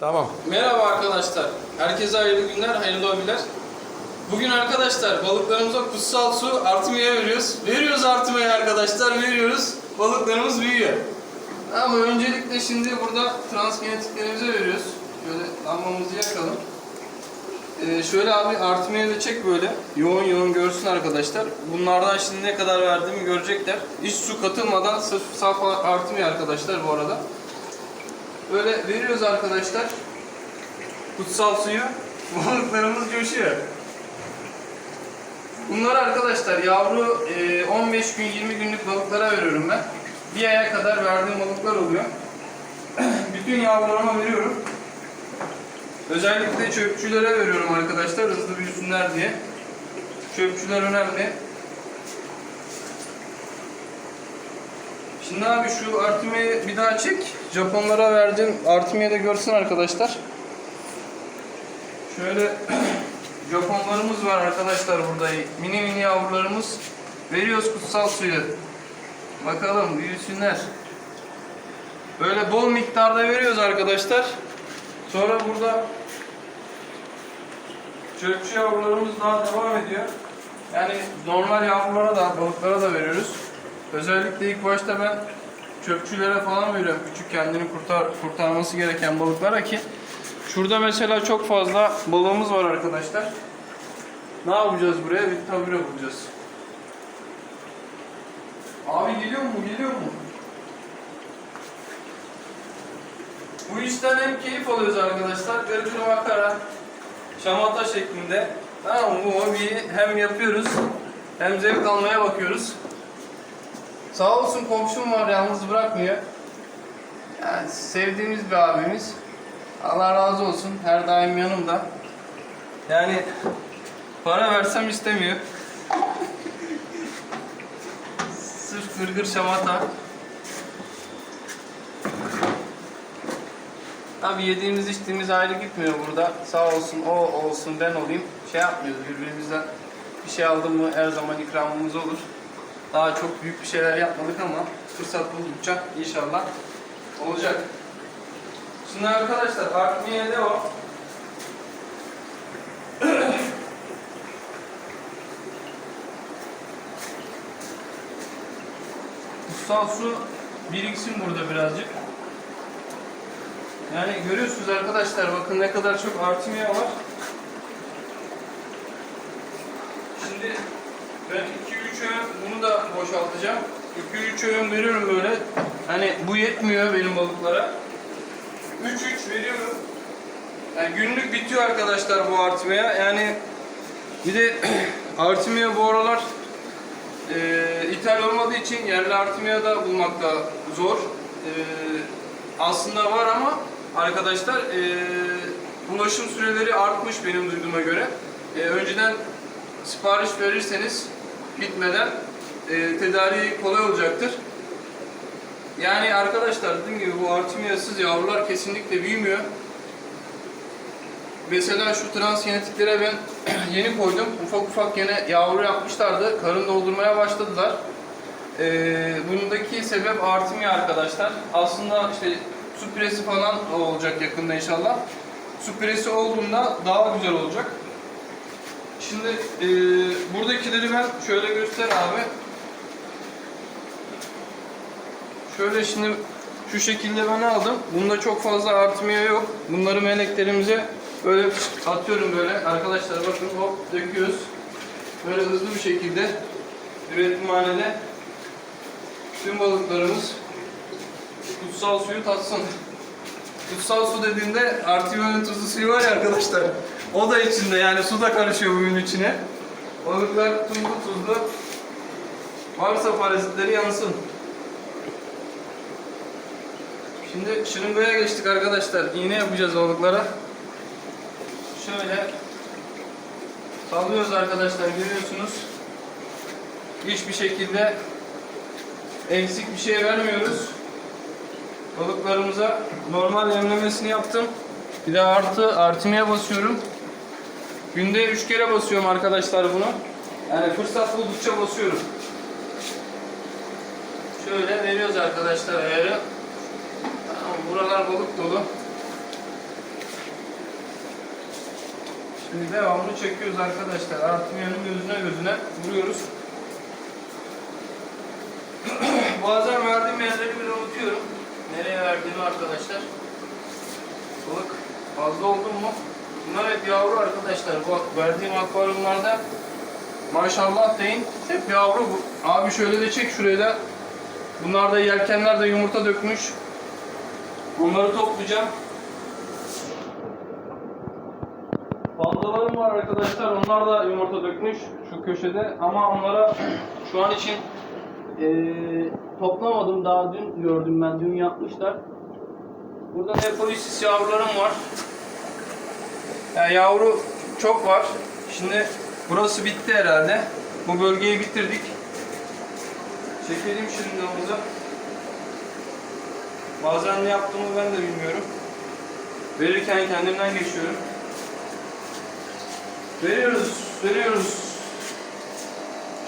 Tamam. Merhaba arkadaşlar. Herkese hayırlı günler, hayırlı hobiler. Bugün arkadaşlar balıklarımıza kutsal su artımaya veriyoruz. Veriyoruz artımaya arkadaşlar, veriyoruz. Balıklarımız büyüyor. Ama öncelikle şimdi burada transgenetiklerimize veriyoruz. Şöyle lambamızı yakalım. Ee, şöyle abi artımaya da çek böyle. Yoğun yoğun görsün arkadaşlar. Bunlardan şimdi ne kadar verdiğimi görecekler. Hiç su katılmadan sırf saf artımıyor arkadaşlar bu arada. Böyle veriyoruz arkadaşlar. Kutsal suyu. Balıklarımız coşuyor. Bunlar arkadaşlar yavru e, 15 gün 20 günlük balıklara veriyorum ben. Bir aya kadar verdiğim balıklar oluyor. Bütün yavrularıma veriyorum. Özellikle çöpçülere veriyorum arkadaşlar hızlı büyüsünler diye. Çöpçüler önemli. Şimdi abi şu Artemia'yı bir daha çek. Japonlara verdim. Artemia'yı da görsün arkadaşlar. Şöyle Japonlarımız var arkadaşlar burada. Mini mini yavrularımız. Veriyoruz kutsal suyu. Bakalım büyüsünler. Böyle bol miktarda veriyoruz arkadaşlar. Sonra burada çöpçü yavrularımız daha devam ediyor. Yani normal yavrulara da balıklara da veriyoruz. Özellikle ilk başta ben çöpçülere falan veriyorum. Küçük kendini kurtar, kurtarması gereken balıklara ki şurada mesela çok fazla balığımız var arkadaşlar. Ne yapacağız buraya? Bir tabure bulacağız. Abi geliyor mu? Geliyor mu? Bu işten hem keyif alıyoruz arkadaşlar. Gırgır makara, şamata şeklinde. Tamam? Bu hobiyi hem yapıyoruz hem zevk almaya bakıyoruz. Sağ olsun komşum var yalnız bırakmıyor. Yani sevdiğimiz bir abimiz. Allah razı olsun her daim yanımda. Yani para versem istemiyor. Sırf gırgır şamata. Tabi yediğimiz içtiğimiz ayrı gitmiyor burada. Sağ olsun o olsun ben olayım. Şey yapmıyoruz birbirimizden. Bir şey aldım mı her zaman ikramımız olur. Daha çok büyük bir şeyler yapmadık ama fırsat buldukça inşallah olacak. Şimdi arkadaşlar artmaya devam. Kutsal su biriksin burada birazcık. Yani görüyorsunuz arkadaşlar bakın ne kadar çok artmaya var. Şimdi ben 2-3 öğün bunu da boşaltacağım. 2-3 öğün veriyorum böyle. Hani bu yetmiyor benim balıklara. 3-3 veriyorum. Yani günlük bitiyor arkadaşlar bu artmaya. Yani bir de artmaya bu aralar e, ithal olmadığı için yerli artmaya da bulmak da zor. E, aslında var ama arkadaşlar e, ulaşım süreleri artmış benim duyduğuma göre. E, önceden sipariş verirseniz bitmeden e, tedariği kolay olacaktır. Yani arkadaşlar dediğim gibi bu artimiyasız yavrular kesinlikle büyümüyor. Mesela şu transgenetiklere ben yeni koydum. Ufak ufak yine yavru yapmışlardı. Karın doldurmaya başladılar. Ee, bundaki sebep artimiya arkadaşlar. Aslında işte su piresi falan olacak yakında inşallah. Su piresi olduğunda daha güzel olacak. Şimdi e, buradakileri ben şöyle göster abi. Şöyle şimdi şu şekilde ben aldım. Bunda çok fazla artmaya yok. Bunları meleklerimize böyle atıyorum böyle. Arkadaşlar bakın hop döküyoruz. Böyle hızlı bir şekilde üretimhanede tüm balıklarımız kutsal suyu tatsın. Kutsal su dediğimde Artimon'un tuzlu suyu var ya arkadaşlar. O da içinde yani su da karışıyor bunun içine. Balıklar tuzlu tuzlu. Varsa parazitleri yansın. Şimdi şırıngaya geçtik arkadaşlar. İğne yapacağız balıklara. Şöyle sallıyoruz arkadaşlar görüyorsunuz. Hiçbir şekilde eksik bir şey vermiyoruz. Balıklarımıza normal yemlemesini yaptım. Bir de artı artımaya basıyorum. Günde 3 kere basıyorum arkadaşlar bunu. Yani fırsat buldukça basıyorum. Şöyle veriyoruz arkadaşlar ayarı. Buralar balık dolu. Şimdi devamlı çekiyoruz arkadaşlar. Artmayanın gözüne gözüne vuruyoruz. Bazen verdiğim yerleri bile unutuyorum. Nereye verdiğimi arkadaşlar. Balık fazla oldu mu? Bunlar hep yavru arkadaşlar. Bak verdiğim akvaryumlarda maşallah deyin hep yavru. Bu- Abi şöyle de çek şurayı da. Bunlar da yelkenler de yumurta dökmüş. Bunları toplayacağım. Pandalarım var arkadaşlar. Onlar da yumurta dökmüş şu köşede ama onlara şu an için eee, toplamadım. Daha dün gördüm ben. Dün yapmışlar. Burada Neapolisis yavrularım var. Yani yavru çok var. Şimdi burası bitti herhalde. Bu bölgeyi bitirdik. Çekelim şimdi havuza. Bazen ne yaptığımı ben de bilmiyorum. Verirken kendimden geçiyorum. Veriyoruz, veriyoruz.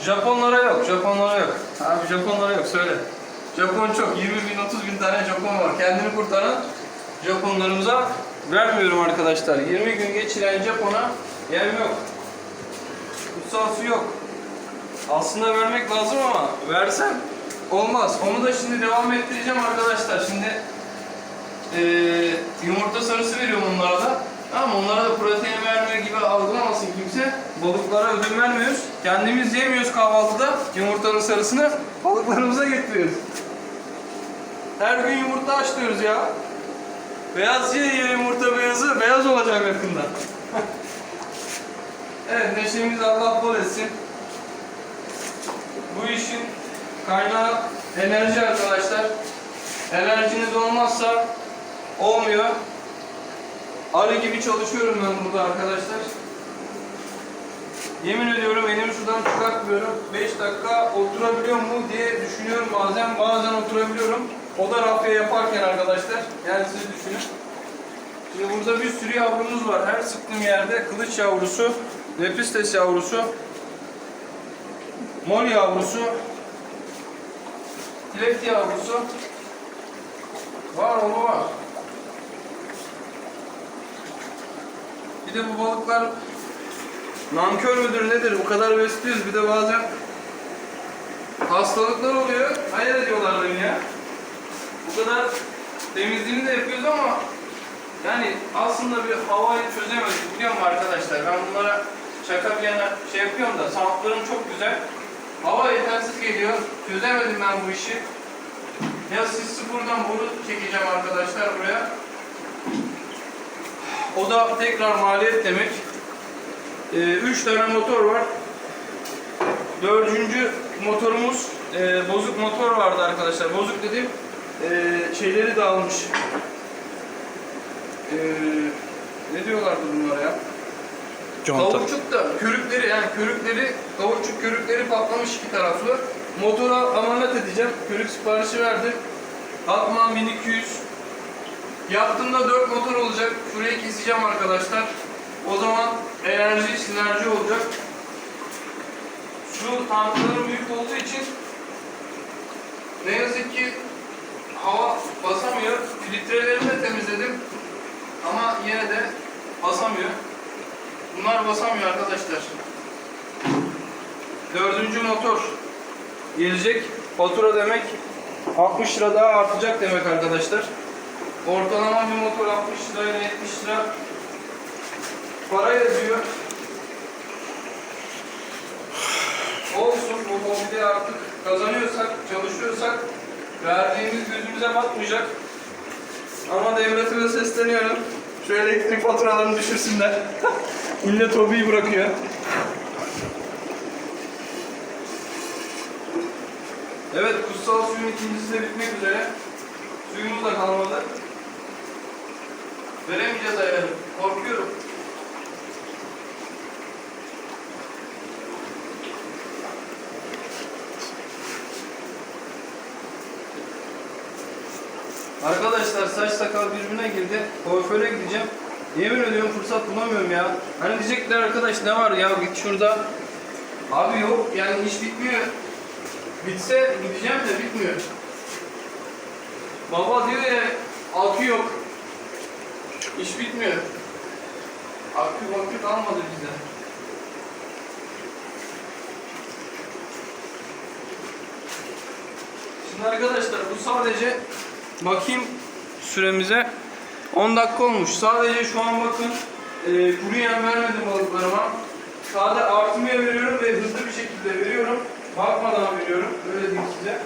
Japonlara yok, Japonlara yok. Abi Japonlara yok, söyle. Japon çok, 20 bin, 30 bin tane Japon var. Kendini kurtaran Japonlarımıza vermiyorum arkadaşlar. 20 gün geçiren Japon'a yem yok. Kutsal su yok. Aslında vermek lazım ama versem olmaz. Onu da şimdi devam ettireceğim arkadaşlar. Şimdi eee, yumurta sarısı veriyorum onlara da. Ama onlara da protein vermiyor gibi algılamasın kimse. Balıklara ödün vermiyoruz. Kendimiz yemiyoruz kahvaltıda yumurtanın sarısını. Balıklarımıza getiriyoruz. Her gün yumurta açlıyoruz ya. Beyaz ye yumurta beyazı beyaz olacak yakında. evet neşemizi Allah bol etsin. Bu işin kaynağı enerji arkadaşlar. Enerjiniz olmazsa olmuyor. Arı gibi çalışıyorum ben burada arkadaşlar. Yemin ediyorum elimi sudan çıkartmıyorum. 5 dakika oturabiliyor mu diye düşünüyorum bazen. Bazen oturabiliyorum. O da rafya yaparken arkadaşlar. Yani siz düşünün. Şimdi burada bir sürü yavrumuz var. Her sıktığım yerde kılıç yavrusu, lepistes yavrusu, mor yavrusu, Tilek yavrusu var oğlu var. Bir de bu balıklar nankör müdür nedir? Bu kadar besliyoruz bir de bazen hastalıklar oluyor. Hayır ediyorlar beni ya. Bu kadar temizliğini de yapıyoruz ama yani aslında bir havayı çözemedik biliyor musun arkadaşlar? Ben bunlara şaka bir yana şey yapıyorum da sanatlarım çok güzel. Hava yetersiz geliyor. Çözemedim ben bu işi. Ya siz sıfırdan boru çekeceğim arkadaşlar buraya. O da tekrar maliyet demek. Ee, üç tane motor var. Dördüncü motorumuz e, bozuk motor vardı arkadaşlar. Bozuk dedim e, şeyleri dağılmış. E, ne diyorlardı bunlara ya? Kavurcuk da körükleri yani körükleri kavurcuk körükleri patlamış iki taraflı. Motora amanet edeceğim. Körük siparişi verdim. Atman 1200. Yaptığımda 4 motor olacak. Şurayı keseceğim arkadaşlar. O zaman enerji sinerji olacak. Şu tankların büyük olduğu için ne yazık ki hava basamıyor. Filtrelerini de temizledim. Ama yine de basamıyor. Bunlar basamıyor arkadaşlar. Dördüncü motor gelecek. Fatura demek 60 lira daha artacak demek arkadaşlar. Ortalama bir motor 60 lirayla 70 lira para yazıyor. Olsun bu hobide artık kazanıyorsak, çalışıyorsak verdiğimiz gözümüze batmayacak. Ama devletime sesleniyorum. Şu elektrik faturalarını düşürsünler. Millet hobiyi bırakıyor. Evet, kutsal suyun ikincisi de bitmek üzere. Suyumuz da kalmadı. Veremeyeceğiz ayarı. Korkuyorum. Arkadaşlar saç sakal birbirine girdi. Kuaföre gideceğim. Yemin ediyorum fırsat bulamıyorum ya. Hani diyecekler arkadaş ne var ya git şurada. Abi yok yani iş bitmiyor. Bitse gideceğim de bitmiyor. Baba diyor ya akü yok. İş bitmiyor. Akü bakü kalmadı bizde. Şimdi arkadaşlar bu sadece bakayım süremize 10 dakika olmuş. Sadece şu an bakın e, kuru yem vermedim balıklarıma. Sade artımaya veriyorum ve hızlı bir şekilde veriyorum. Bakmadan veriyorum. Öyle diyeyim size.